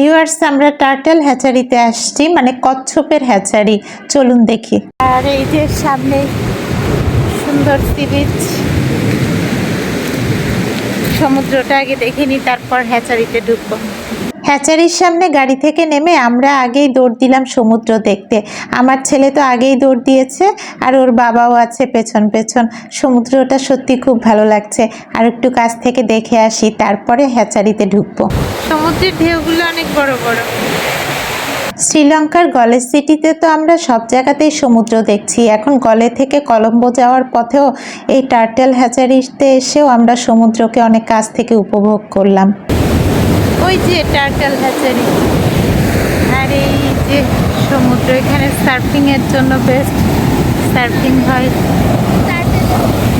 Viewers, আমরা turtle হ্যাচারিতে আসছি মানে কচ্ছপের হ্যাচারি। চলুন দেখি। আর এই যে সামনে সুন্দর সি বিচ সমুদ্রটা আগে দেখে নি, তারপর হ্যাচারিতে ঢুকবো। হ্যাচারির সামনে গাড়ি থেকে নেমে আমরা আগেই দৌড় দিলাম সমুদ্র দেখতে। আমার ছেলে তো আগেই দৌড় দিয়েছে আর ওর বাবাও আছে পেছন পেছন। সমুদ্রটা সত্যি খুব ভালো লাগছে। আর একটু কাছ থেকে দেখে আসি তারপরে হ্যাচারিতে ঢুকবো। সমুদ্রের ঢেউগুলো অনেক বড় বড়। শ্রীলঙ্কার গলে সিটিতে তো আমরা সব জায়গাতেই সমুদ্র দেখছি। এখন গলে থেকে কলম্বো যাওয়ার পথেও এই টার্টেল হ্যাচারিতে এসেও আমরা সমুদ্রকে অনেক কাছ থেকে উপভোগ করলাম। ওই যে টার্টেল হ্যাচারি আর এই যে সমুদ্র, এখানে সার্ফিং এর জন্য বেস্ট সার্ফিং হয়।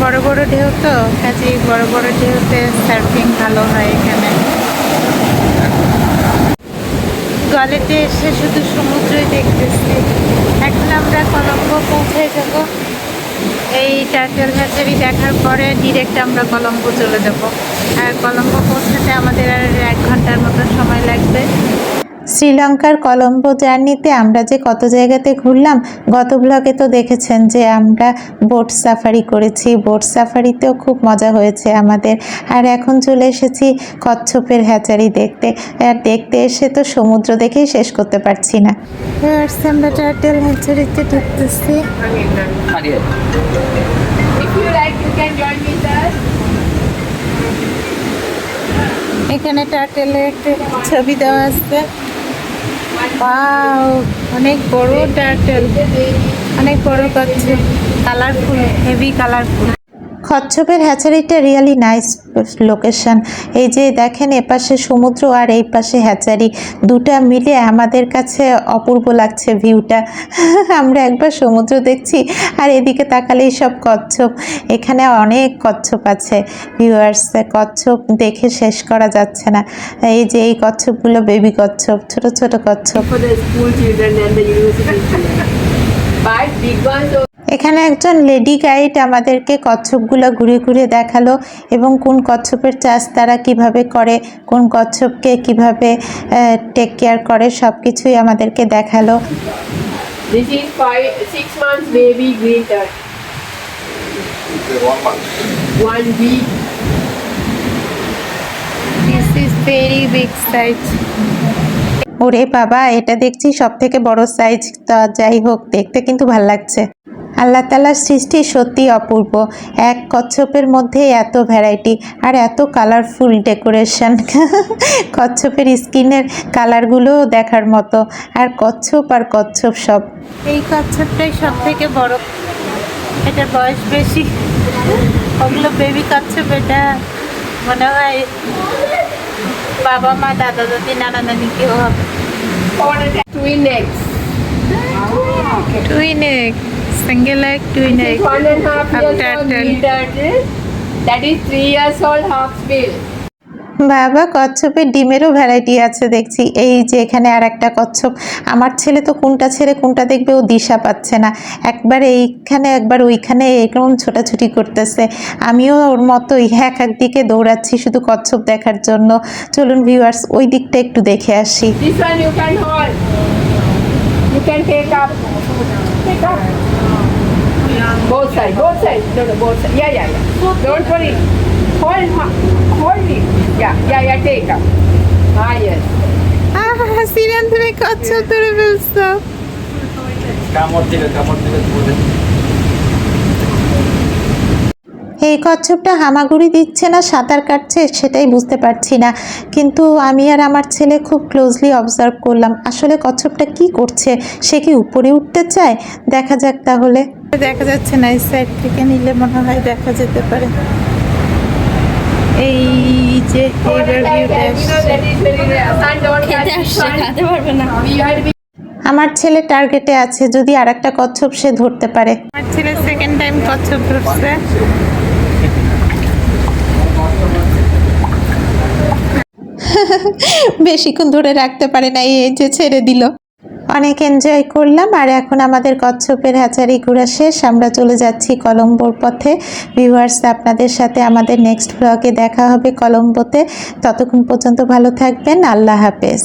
বড় বড় ঢেউ তো, কাজেই বড় বড় ঢেউতে সার্ফিং ভালো হয় এখানে। গলেতে এসে শুধু সমুদ্রই দেখতেছি। এখন আমরা কলম্বো পৌঁছে টার্টেল হ্যাচারি দেখার পরে ডিরেক্ট আমরা কলম্বো চলে যাব। আর কলম্বো পৌঁছাতে আমাদের আর এক ঘণ্টার মতো সময় লাগবে। শ্রীলঙ্কার কলম্বো জার্নিতে আমরা যে কত জায়গাতে ঘুরলাম গত ব্লগে তো দেখেছেন যে আমরা বোট সাফারি করেছি। বোট সাফারিতেও খুব মজা হয়েছে আমাদের। আর এখন চলে এসেছি কচ্ছপের হ্যাচারি দেখতে। আর দেখতে এসে তো সমুদ্র দেখেই শেষ করতে পারছি না। আমরা টার্টেল হ্যাচারিতে ঢুকতেছি. এখানে টার্টেলের একটা ছবি দেওয়া আছে। অনেক বড় টার্টেল অনেক বড় কালারফুল হেভি কালারফুল কচ্ছপের হ্যাচারিটা রিয়েলি নাইস লোকেশন এই যে দেখেন এপাশে সমুদ্র আর এই পাশে হ্যাচারি। দুটা মিলে আমাদের কাছে অপূর্ব লাগছে ভিউটা আমরা একবার সমুদ্র দেখছি আর এদিকে তাকালেই সব কচ্ছপ। এখানে অনেক কচ্ছপ আছে। ভিউয়ার্স কচ্ছপ দেখে শেষ করা যাচ্ছে না। এই যে এই কচ্ছপগুলো বেবি কচ্ছপ ছোট ছোট কচ্ছপ। এখানে একজন লেডি গাইড আমাদেরকে কচ্ছপগুলো ঘুরে ঘুরে দেখাল এবং কোন কচ্ছপের চাষ তারা কীভাবে করে কোন কচ্ছপকে কীভাবে টেক কেয়ার করে সব কিছুই আমাদেরকে দেখাল This is five, six months baby green turtle. One week. This is very big size ওরে বাবা এটা দেখছি সব থেকে বড় সাইজ তা যাই হোক দেখতে কিন্তু ভালো লাগছে আল্লাহ তালার সৃষ্টি সত্যি অপূর্ব। এক কচ্ছপের মধ্যে এত ভ্যারাইটি আর এত কালারফুল ডেকোরেশন কচ্ছপের স্কিনের কালারগুলোও দেখার মতো। আর কচ্ছপ আর কচ্ছপ সব। এই কচ্ছপটাই সব থেকে বড়। এটার বয়স বেশি। ওগুলো বেবি কচ্ছপ এটা মনে হয় বাবা মা দাদা দাদি নানা নানি কেউ হবে Twin eggs. Egg twin egg This one and a half years old green turtle. That is three years old half bill. বাবা কচ্ছপের ডিমেরও ভ্যারাইটি আছে দেখছি এই যে এখানে আর একটা কচ্ছপ আমার ছেলে তো কোনটা ছেড়ে কোনটা দেখবে ও দিশা পাচ্ছে না একবার এইখানে একবার ওইখানে এরকম ছোটাছুটি করতেছে আমিও ওর মতোই এক এক দিকে দৌড়াচ্ছি শুধু কচ্ছপ দেখার জন্য চলুন ভিউয়ার্স ওই দিকটা একটু দেখে আসি This one you can hold. You can take up. Take up. Both sides, both sides. No, no, both sides. Yeah, yeah, yeah. Don't worry. Hold, hold it. Yeah, yeah, yeah, take up. Ah, yes. Ah, সিরিয়ান তুমি কচ্ছপ ধরে ফেলছো কামড় দিলে কামড় দিলে এই কচ্ছপটা হামাগুড়ি দিচ্ছে না সাঁতার কাটছে সেটাই বুঝতে পারছি না। কিন্তু আমি আর আমার ছেলে খুব ক্লোজলি অবজার্ভ করলাম আসলে কচ্ছপটা কি করছে? সে কি উপরে উঠতে চায়? দেখা যাক তাহলে। দেখা যাচ্ছে না এই সাইড থেকে নিলে মনে হয় দেখা যেতে পারে। এই যে আমার ছেলে টার্গেটে আছে যদি আর একটা কচ্ছপ সে ধরতে পারে। আমার ছেলে সেকেন্ড টাইম কচ্ছপ ধরছে। বেশিক্ষণ ধরে রাখতে পারে না, এই যে ছেড়ে দিল। অনেক এনজয় করলাম, আর এখন আমাদের কচ্ছপের হাজারি ঘোরা শেষ। আমরা চলে যাচ্ছি কলম্বোর পথে। ভিউয়ার্স আপনাদের সাথে আমাদের নেক্সট ব্লগে দেখা হবে কলম্বোতে। ততক্ষণ পর্যন্ত ভালো থাকবেন, আল্লাহ হাফেজ।